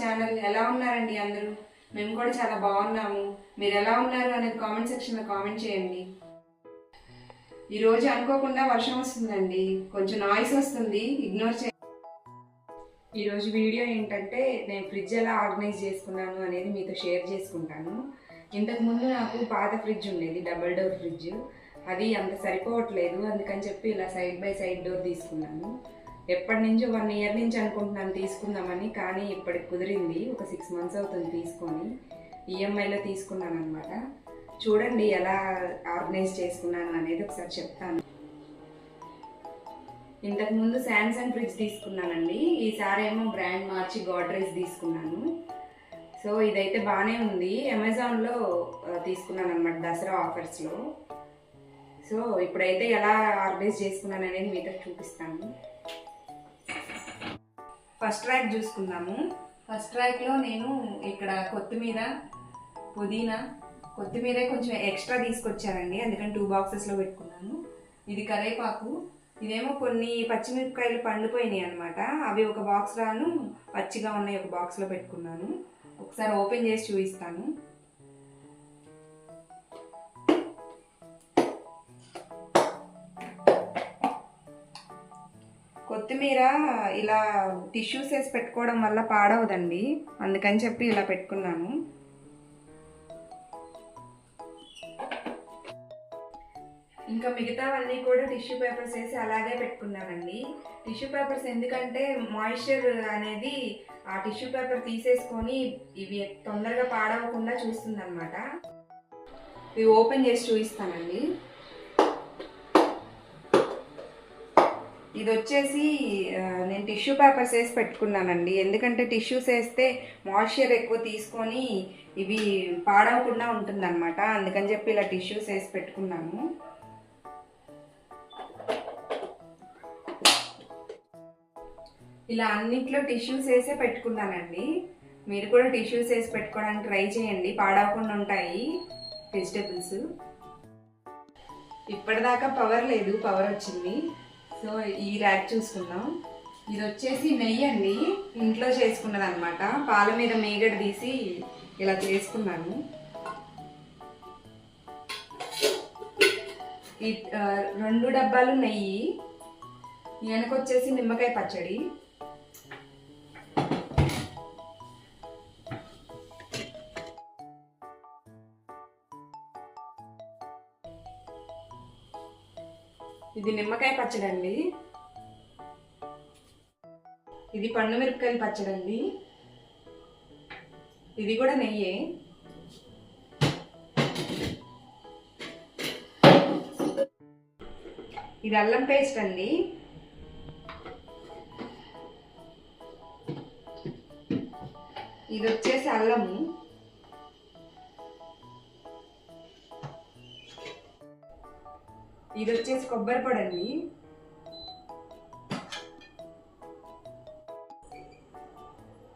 Channel ఎలా ఉన్నారండి అందరూ? మేము కూడా చాలా బాగున్నాము. మీరు ఎలా ఉన్నారు అనేది కామెంట్ సెక్షన్లో కామెంట్ చేయండి. ఈరోజు అనుకోకుండా వర్షం వస్తుందండి. కొంచెం నాయిస్ వస్తుంది. ఇగ్నోర్ చే ఈరోజు వీడియో ఏంటంటే నేను ఫ్రిడ్జ్ ఎలా ఆర్గనైజ్ చేసుకున్నాను అనేది మీతో షేర్ చేసుకుంటాను. ఇంతకుముందు నాకు పాత ఫ్రిడ్జ్ ఉండేది డబల్ డోర్ ఫ్రిడ్జ్ అది అంత సరిపోవట్లేదు. అందుకని చెప్పి ఇలా సైడ్ బై సైడ్ డోర్ తీసుకున్నాను. ఎప్పటి నుంచో వన్ ఇయర్ నుంచి అనుకుంటున్నాను తీసుకుందామని కానీ ఇప్పటికి కుదిరింది. ఒక సిక్స్ మంత్స్ అవుతుంది తీసుకొని. ఈఎంఐలో తీసుకున్నాను అనమాట చూడండి ఎలా ఆర్గనైజ్ చేసుకున్నాను అనేది ఒకసారి చెప్తాను. ఇంతకు ముందు శాంసంగ్ ఫ్రిడ్జ్ తీసుకున్నానండి. ఈసారి ఏమో బ్రాండ్ మార్చి గోడ్రేజ్ తీసుకున్నాను. సో ఇదైతే బాగానే ఉంది. అమెజాన్లో తీసుకున్నానమాట తీసుకున్నాను అనమాట దసరా ఆఫర్స్లో సో ఇప్పుడైతే ఎలా ఆర్గనైజ్ చేసుకున్నాను అనేది మీతో చూపిస్తాను. ఫస్ట్ ర్యాక్ చూసుకుందాము. ఫస్ట్ ర్యాక్లో నేను ఇక్కడ కొత్తిమీర పుదీనా కొత్తిమీర కొంచెం ఎక్స్ట్రా తీసుకొచ్చానండి. అందుకని టూ బాక్సెస్లో పెట్టుకున్నాను. ఇది కరేపాకు. ఇదేమో కొన్ని పచ్చిమిరపకాయలు పండిపోయినాయి అనమాట అవి ఒక బాక్స్ రాను పచ్చిగా ఉన్నాయి ఒక బాక్స్లో పెట్టుకున్నాను. ఒకసారి ఓపెన్ చేసి చూపిస్తాను. కొత్తిమీర ఇలా టిష్యూస్ వేసి పెట్టుకోవడం వల్ల పాడవదండి. అందుకని చెప్పి ఇలా పెట్టుకున్నాను. ఇంకా మిగతావన్నీ కూడా టిష్యూ పేపర్స్ వేసి అలాగే పెట్టుకున్నానండి. టిష్యూ పేపర్స్ ఎందుకంటే మాయిశ్చర్ అనేది ఆ టిష్యూ పేపర్ తీసేసుకొని ఇవి తొందరగా పాడవకుండా చూస్తుంది అనమాట ఇవి ఓపెన్ చేసి చూపిస్తానండి. ఇది వచ్చేసి నేను టిష్యూ పేపర్స్ వేసి పెట్టుకున్నానండి. ఎందుకంటే టిష్యూస్ వేస్తే మాయిశ్చర్ ఎక్కువ తీసుకొని ఇవి పాడవకుండా ఉంటుందన్నమాట. అందుకని చెప్పి ఇలా టిష్యూస్ వేసి పెట్టుకున్నాను. ఇలా అన్నిట్లో టిష్యూస్ వేసే పెట్టుకున్నానండి. మీరు కూడా టిష్యూస్ వేసి పెట్టుకోవడానికి ట్రై చేయండి. పాడవకుండా ఉంటాయి వెజిటబుల్స్. ఇప్పటిదాకా పవర్ లేదు. పవర్ వచ్చింది. సో ఈ ర్యాక్ చూసుకుందాం. ఇది వచ్చేసి నెయ్యి అండి. ఇంట్లో చేసుకున్నది అనమాట పాల మీద మేగడ తీసి ఇలా చేసుకున్నాను. ఈ రెండు డబ్బాలు నెయ్యి. వెనకొచ్చేసి నిమ్మకాయ పచ్చడి. ఇది నిమ్మకాయ పచ్చడి అండి ఇది పండు మిరపకాయల పచ్చడి అండి ఇది కూడా నెయ్యే. ఇది అల్లం పేస్ట్ అండి. ఇది వచ్చేసి అల్లము. ఇది వచ్చేసి కొబ్బరి పొడి అండి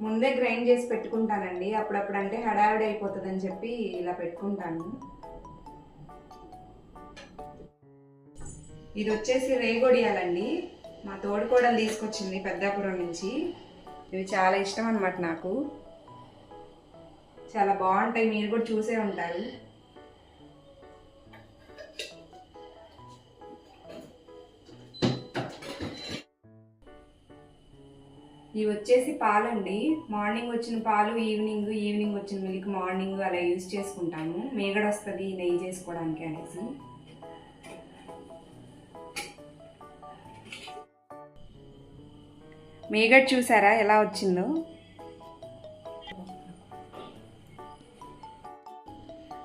ముందే గ్రైండ్ చేసి పెట్టుకుంటానండి. అప్పుడప్పుడు అంటే హడావిడి అయిపోతుందని చెప్పి ఇలా పెట్టుకుంటాను. ఇది వచ్చేసి రేగొడియాలండి మా తోడుకోడలు తీసుకొచ్చింది పెద్దాపురం నుంచి. ఇవి చాలా ఇష్టం అనమాట నాకు. చాలా బాగుంటాయి. మీరు కూడా చూసే ఉంటారు. ఇవి వచ్చేసి పాలండి. మార్నింగ్ వచ్చిన పాలు ఈవినింగ్ ఈవినింగ్ వచ్చిన మిల్క్ మార్నింగ్ అలా యూజ్ చేసుకుంటాము. మేగడ వస్తుంది నెయ్యి చేసుకోవడానికి అనేసి. మేగడ్ చూసారా ఎలా వచ్చిందో?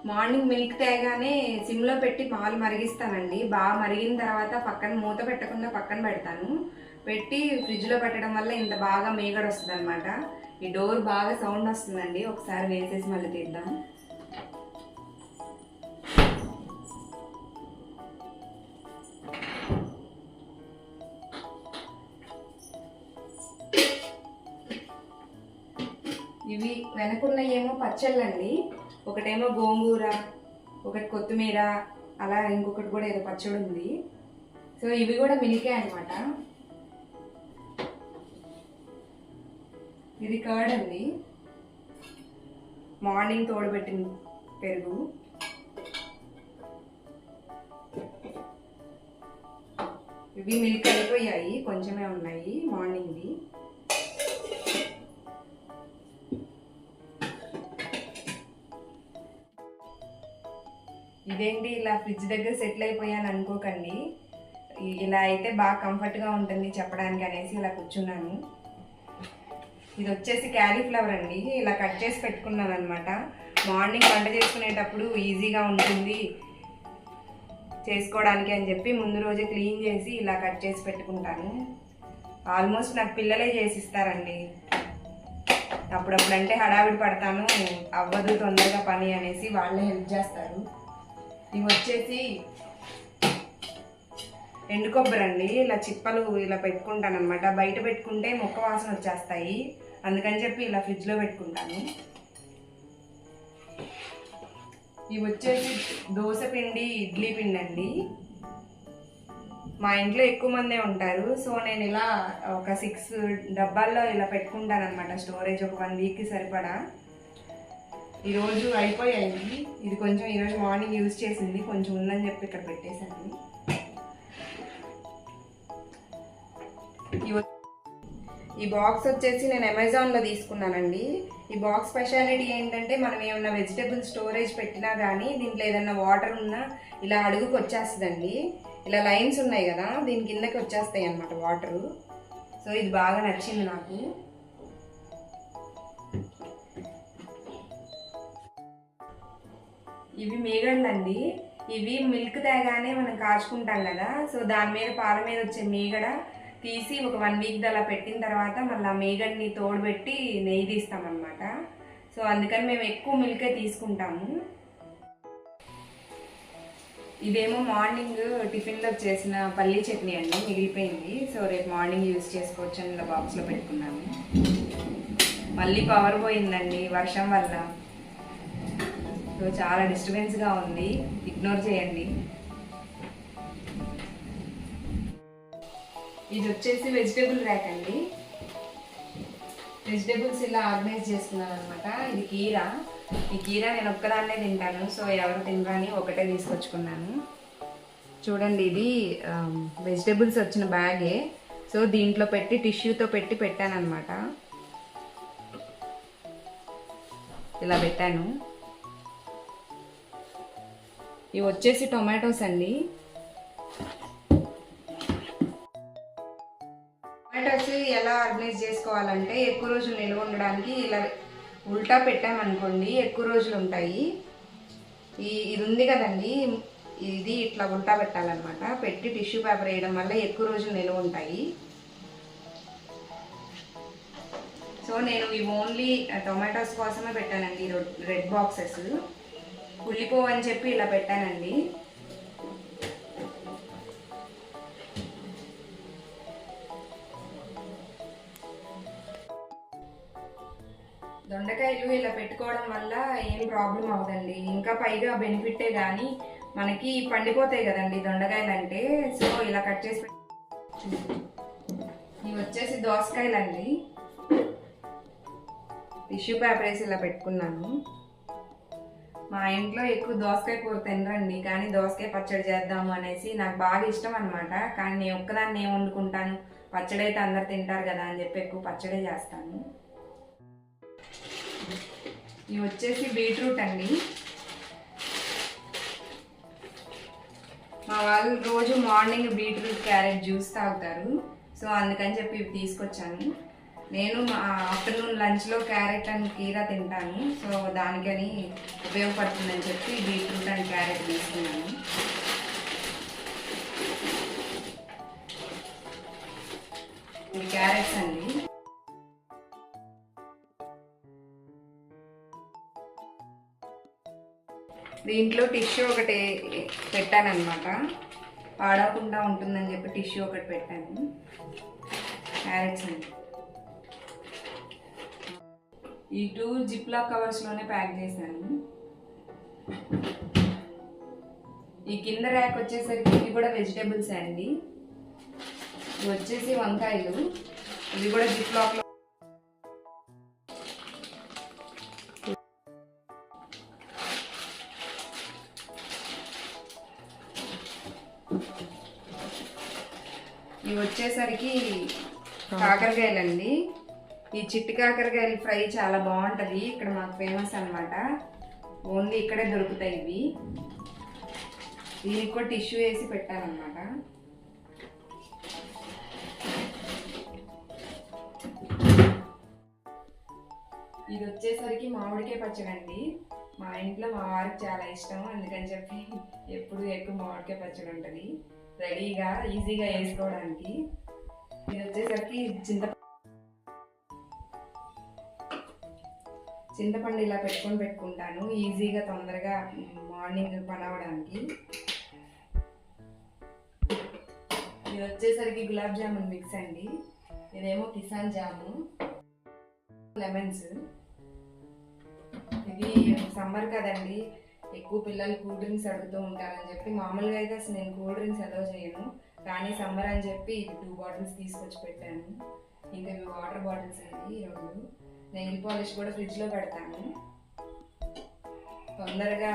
మార్నింగ్ మిల్క్ తేగానే సిమ్లో పెట్టి పాలు మరిగిస్తానండి. బాగా మరిగిన తర్వాత పక్కన మూత పెట్టకుండా పక్కన పెడతాను. పెట్టి ఫ్రిడ్జ్లో పెట్టడం వల్ల ఇంత బాగా మేగడ వస్తుంది అనమాట ఈ డోర్ బాగా సౌండ్ వస్తుందండి. ఒకసారి వేసేసి మళ్ళీ తీద్దాం. ఇవి వెనకున్నయేమో పచ్చళ్ళండి. ఒకటేమో గోంగూర ఒకటి కొత్తిమీర అలా ఇంకొకటి కూడా ఏదో పచ్చడి ఉంది సో ఇవి కూడా మినికే అనమాట ఇది కర్డ్ అండి మార్నింగ్ తోడబెట్టిన పెరుగు. ఇవి మిల్క్ అయిపోయాయి కొంచెమే ఉన్నాయి మార్నింగ్ది ఇదేంటి ఇలా ఫ్రిడ్జ్ దగ్గర సెటిల్ అయిపోయాను అనుకోకండి. ఇలా అయితే బాగా కంఫర్ట్గా ఉంటుంది చెప్పడానికి అనేసి ఇలా కూర్చున్నాను. ఇది వచ్చేసి క్యాలీఫ్లవర్ అండి. ఇలా కట్ చేసి పెట్టుకున్నాను అనమాట మార్నింగ్ వంట చేసుకునేటప్పుడు ఈజీగా ఉంటుంది చేసుకోవడానికి అని చెప్పి ముందు రోజే క్లీన్ చేసి ఇలా కట్ చేసి పెట్టుకుంటాను. ఆల్మోస్ట్ నాకు పిల్లలే చేసి ఇస్తారండి అప్పుడప్పుడు అంటే హడావిడి పడతాను అవ్వదు తొందరగా పని అనేసి వాళ్ళే హెల్ప్ చేస్తారు. ఇవి వచ్చేసి ఎండు కొబ్బరి అండి. ఇలా చిప్పలు ఇలా పెట్టుకుంటాను అనమాట బయట పెట్టుకుంటే మొక్క వాసన వచ్చేస్తాయి. అందుకని చెప్పి ఇలా ఫ్రిడ్జ్లో పెట్టుకుంటాను. ఇవి వచ్చేసి దోశ పిండి ఇడ్లీ పిండి అండి. మా ఇంట్లో ఎక్కువ మందే ఉంటారు. సో నేను ఇలా ఒక సిక్స్ డబ్బాల్లో ఇలా పెట్టుకుంటాను అనమాట స్టోరేజ్ ఒక వన్ వీక్కి సరిపడా. ఈరోజు అయిపోయాయి. ఇది కొంచెం ఈరోజు మార్నింగ్ యూజ్ చేసింది. కొంచెం ఉందని చెప్పి ఇక్కడ పెట్టేశాను. ఈ ఈ బాక్స్ వచ్చేసి నేను అమెజాన్లో తీసుకున్నానండి. ఈ బాక్స్ స్పెషాలిటీ ఏంటంటే మనం ఏమన్నా వెజిటేబుల్ స్టోరేజ్ పెట్టినా కానీ దీంట్లో ఏదన్నా వాటర్ ఉన్నా ఇలా అడుగుకి వచ్చేస్తుందండి. ఇలా లైన్స్ ఉన్నాయి కదా దీని కిందకి వచ్చేస్తాయి అన్నమాట వాటరు సో ఇది బాగా నచ్చింది నాకు. ఇవి మీగడలండి. ఇవి మిల్క్ తేగానే మనం కాచుకుంటాం కదా సో దాని మీద పాల మీద వచ్చే మీగడ తీసి ఒక వన్ వీక్ అలా పెట్టిన తర్వాత మళ్ళీ ఆ మీగడని తోడుపెట్టి నెయ్యి తీస్తామన్నమాట. సో అందుకని మేము ఎక్కువ మిల్కే తీసుకుంటాము. ఇదేమో మార్నింగ్ టిఫిన్లో చేసిన పల్లీ చట్నీ అండి మిగిలిపోయింది. సో రేపు మార్నింగ్ యూజ్ చేసుకోవచ్చు అని ఇలా బాక్స్లో పెట్టుకున్నాము. మళ్ళీ పవర్ పోయిందండి వర్షం వల్ల. సో చాలా డిస్టర్బెన్స్గా ఉంది. ఇగ్నోర్ చేయండి. ఇది వచ్చేసి వెజిటేబుల్ ర్యాక్ అండి. వెజిటేబుల్స్ ఇలా ఆర్గనైజ్ చేసుకున్నాను అనమాట ఇది కీరా. ఈ కీరా నేను ఒక్కదాన్నే తింటాను. సో ఎవరు తినరని ఒకటే తీసుకొచ్చుకున్నాను. చూడండి ఇది వెజిటేబుల్స్ వచ్చిన బ్యాగే. సో దీంట్లో పెట్టి టిష్యూతో పెట్టి పెట్టాను అనమాట ఇలా పెట్టాను. ఇవి వచ్చేసి టొమాటోస్ అండి. టొమాటోస్ ఎలా ఆర్గనైజ్ చేసుకోవాలంటే ఎక్కువ రోజులు నిల్వ ఉండడానికి ఇలా ఉల్టా పెట్టామనుకోండి ఎక్కువ రోజులు ఉంటాయి. ఈ ఇది ఉంది కదండి ఇది ఇట్లా ఉల్టా పెట్టాలన్నమాట. పెట్టి టిష్యూ పేపర్ వేయడం వల్ల ఎక్కువ రోజులు నిల్వ ఉంటాయి. సో నేను ఇవి ఓన్లీ టొమాటోస్ కోసమే పెట్టానండి రెడ్ బాక్సెస్. ఉల్లిపోవని చెప్పి ఇలా పెట్టానండి. దొండకాయలు ఇలా పెట్టుకోవడం వల్ల ఏం ప్రాబ్లం అవదండి. ఇంకా పైగా బెనిఫిటే కానీ మనకి పండిపోతాయి కదండి దొండకాయలు అంటే సో ఇలా కట్ చేసి ఇవి వచ్చేసి దోసకాయలు అండి టిష్యూ పేపర్ వేసి ఇలా పెట్టుకున్నాను. మా ఇంట్లో ఎక్కువ దోసకాయ కూర తినరండి. కానీ దోసకాయ పచ్చడి చేద్దాము అనేసి నాకు బాగా ఇష్టం అనమాట కానీ నేను ఒక్కదాన్ని ఏం వండుకుంటాను. పచ్చడి అయితే అందరు తింటారు కదా అని చెప్పి ఎక్కువ పచ్చడి చేస్తాను. ఇవి వచ్చేసి బీట్రూట్ అండి. మా వాళ్ళు రోజు మార్నింగ్ బీట్రూట్ క్యారెట్ జ్యూస్ తాగుతారు. సో అందుకని చెప్పి ఇవి తీసుకొచ్చాను. నేను మా ఆఫ్టర్నూన్ లంచ్లో క్యారెట్ అండ్ కీరా తింటాను. సో దానికని ఉపయోగపడుతుందని చెప్పి బీట్రూట్ అండ్ క్యారెట్ తీసుకున్నాను. ఇవి క్యారెట్స్ అండి. దీంట్లో టిష్యూ ఒకటి పెట్టానన్నమాట. పాడవకుండా ఉంటుందని చెప్పి టిష్యూ ఒకటి పెట్టాను. క్యారెట్స్ అండి ఈ టూ జిప్లా కవర్స్లోనే ప్యాక్ చేశాను. ఈ కింద ర్యాక్ వచ్చేసరికి ఇవి కూడా వెజిటేబుల్స్ అండి. ఇవి వచ్చేసి వంకాయలు. ఇవి కూడా జిప్ లాక్లో ఇవి వచ్చేసరికి కాకరకాయలండి. ఈ చిట్టి కాకరకాయలు ఫ్రై చాలా బాగుంటుంది. ఇక్కడ మాకు ఫేమస్ అన్నమాట. ఓన్లీ ఇక్కడే దొరుకుతాయి ఇవి. దీనికి కూడా టిష్యూ వేసి పెట్టాలన్నమాట ఇది వచ్చేసరికి మామిడికాయ పచ్చడి అండి మా ఇంట్లో మా వారికి చాలా ఇష్టం. అందుకని చెప్పి ఎప్పుడు ఎక్కువ మామిడికాయ పచ్చడి ఉంటుంది. రెడీగా ఈజీగా వేసుకోవడానికి. ఇది వచ్చేసరికి చింత చింతపండు ఇలా పెట్టుకొని పెట్టుకుంటాను ఈజీగా తొందరగా మార్నింగ్ పని అవ్వడానికి ఇది వచ్చేసరికి గులాబ్ జామున్ మిక్స్ అండి. ఇదేమో కిసాన్ జాము. లెమన్స్. ఇది సమ్మర్ కదండి. ఎక్కువ పిల్లలు కూల్ డ్రింక్స్ అడుగుతూ ఉంటారని చెప్పి మామూలుగా అయితే అసలు నేను కూల్ డ్రింక్స్ అలో చేయను. కానీ సమ్మర్ అని చెప్పి టూ బాటిల్స్ తీసుకొచ్చి పెట్టాను. ఇంకా ఇవి వాటర్ బాటిల్స్ అండి రెండు. నెయిల్ పాలిష్ కూడా ఫ్రిడ్జ్లో పెడతాను. తొందరగా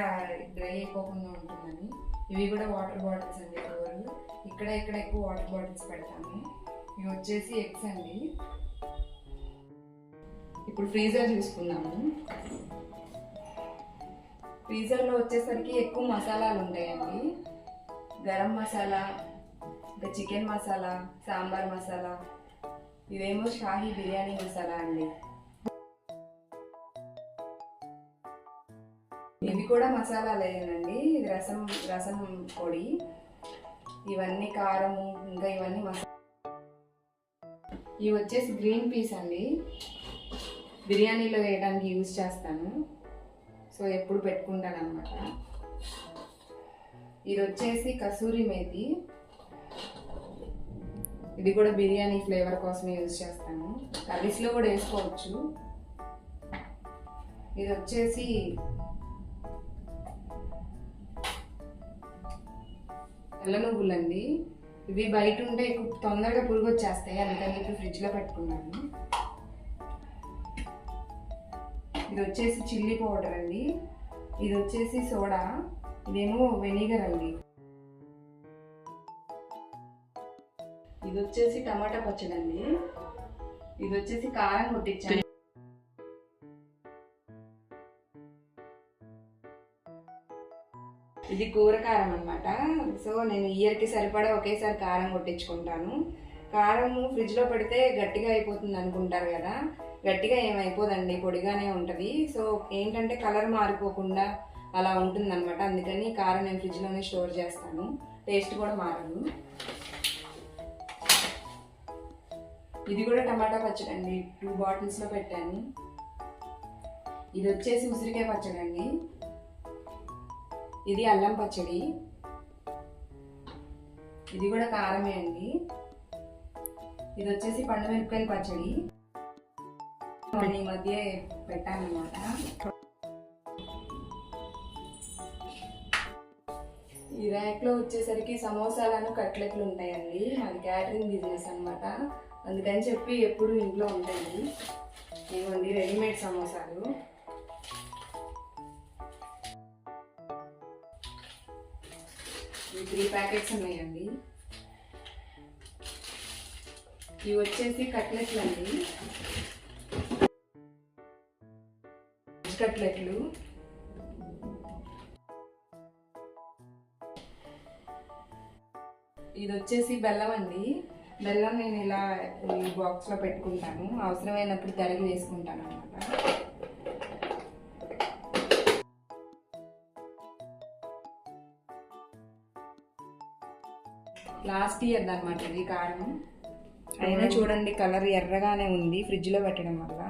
డ్రై అయిపోకుండా ఉంటుందని. ఇవి కూడా వాటర్ బాటిల్స్ అండి ఎవరు ఇక్కడ ఇక్కడ ఎక్కువ వాటర్ బాటిల్స్ పెడతాను. ఇవి వచ్చేసి ఎగ్స్ అండి. ఇప్పుడు ఫ్రీజర్ చూసుకుందాము. ఫ్రీజర్లో వచ్చేసరికి ఎక్కువ మసాలాలు ఉంటాయండి. గరం మసాలా ఇంకా చికెన్ మసాలా సాంబార్ మసాలా ఇవేమో షాహీ బిర్యానీ మసాలా అండి. ఇవి కూడా మసాలాలేనండి ఇది రసం రసం పొడి. ఇవన్నీ కారము ఇంకా ఇవన్నీ మసాలా ఇవి వచ్చేసి గ్రీన్ పీస్ అండి. బిర్యానీలో వేయడానికి యూజ్ చేస్తాను. సో ఎప్పుడు పెట్టుకుంటాను ఇది వచ్చేసి కసూరి మేతి. ఇది కూడా బిర్యానీ ఫ్లేవర్ కోసమే యూజ్ చేస్తాను. కర్రీస్లో కూడా వేసుకోవచ్చు. ఇది వచ్చేసి తెల్ల నువ్వులండి. ఇవి బయట ఉంటే తొందరగా పురుగు వచ్చేస్తాయి అందుకని ఫ్రిడ్జ్లో పెట్టుకున్నాను. ఇది వచ్చేసి చిల్లీ పౌడర్ అండి. ఇది వచ్చేసి సోడా. ఇదేమో వెనిగర్ అండి. ఇది వచ్చేసి టమాటా పచ్చడి అండి. ఇది వచ్చేసి కారం కొట్టించాను ఇది కూర కారం అనమాట సో నేను ఇయర్కి సరిపడా ఒకేసారి కారం కొట్టించుకుంటాను. కారం ఫ్రిడ్జ్లో పెడితే గట్టిగా అయిపోతుంది అనుకుంటారు కదా. గట్టిగా ఏమైపోదండి పొడిగానే ఉంటుంది. సో ఏంటంటే కలర్ మారిపోకుండా అలా ఉంటుంది అనమాట అందుకని కారం నేను ఫ్రిడ్జ్లోనే స్టోర్ చేస్తాను. టేస్ట్ కూడా మారదు. ఇది కూడా టమాటా పచ్చడి అండి టూ బాటిల్స్లో పెట్టాను. ఇది వచ్చేసి ఉసిరికాయ పచ్చడి అండి ఇది అల్లం పచ్చడి. ఇది కూడా కారమే అండి. ఇది వచ్చేసి పండుమిరపకాయల పచ్చడి. నేను ఈ మధ్య పెట్టాను అనమాట ఈ ర్యాక్లో వచ్చేసరికి సమోసాలను కట్లెట్లు ఉంటాయండి. అది క్యాటరింగ్ బిజినెస్ అన్నమాట. అందుకని చెప్పి ఎప్పుడు ఇంట్లో ఉంటాయి. ఇవ్వండి రెడీమేడ్ సమోసాలు. త్రీ ప్యాకెట్స్ ఉన్నాయండి. ఇవి వచ్చేసి కట్లెట్లు అండి వెజ్ కట్లెట్లు. ఇది వచ్చేసి బెల్లం అండి. బెల్లం నేను ఇలా ఈ బాక్స్లో పెట్టుకుంటాను. అవసరమైనప్పుడు తరిగి వేసుకుంటాను అనమాట లాస్ట్ ఇయర్ అనమాట ఇది కారం. అయినా చూడండి కలర్ ఎర్రగానే ఉంది. ఫ్రిడ్జ్లో పెట్టడం వల్ల.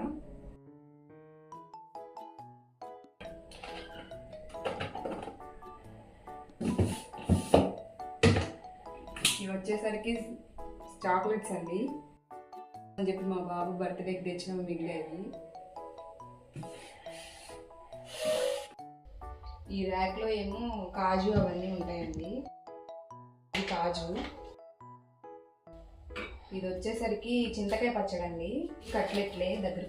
వచ్చేసరికి చాక్లెట్స్ అండి. అని చెప్పి మా బాబు బర్త్డేకి తెచ్చినవి మిగిలేవి. ఈ ర్యాక్లో ఏమో కాజు అవన్నీ ఉంటాయండి. ఇది కాజు. ఇది వచ్చేసరికి చింతకాయ పచ్చడండి. కట్లెట్లే దగ్గర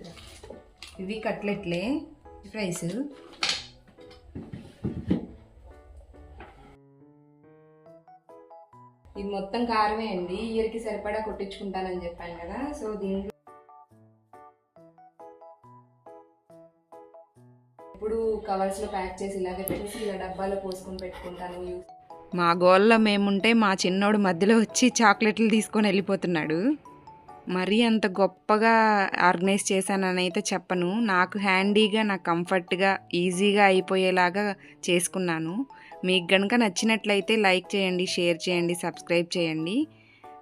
ఇవి కట్లెట్లే ఫ్రైస్ ఇది మొత్తం కారమే అండి. ఇయర్కి సరిపడా కొట్టించుకుంటానని చెప్పాను కదా. సో దీంట్లో ఇప్పుడు కవర్స్లో ప్యాక్ చేసి ఇలాగే పెట్టేసి ఇలా డబ్బాలో పోసుకొని పెట్టుకుంటాను. మా గోల్లో మేముంటే మా చిన్నోడు మధ్యలో వచ్చి చాక్లెట్లు తీసుకొని వెళ్ళిపోతున్నాడు. మరీ అంత గొప్పగా ఆర్గనైజ్ చేశానని అయితే చెప్పను. నాకు హ్యాండీగా నాకు కంఫర్ట్గా ఈజీగా అయిపోయేలాగా చేసుకున్నాను. మీకు కనుక నచ్చినట్లయితే లైక్ చేయండి షేర్ చేయండి సబ్స్క్రైబ్ చేయండి.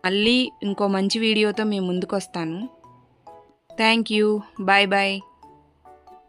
మళ్ళీ ఇంకో మంచి వీడియోతో మీ ముందుకు వస్తాను థ్యాంక్ యూ. Bye bye.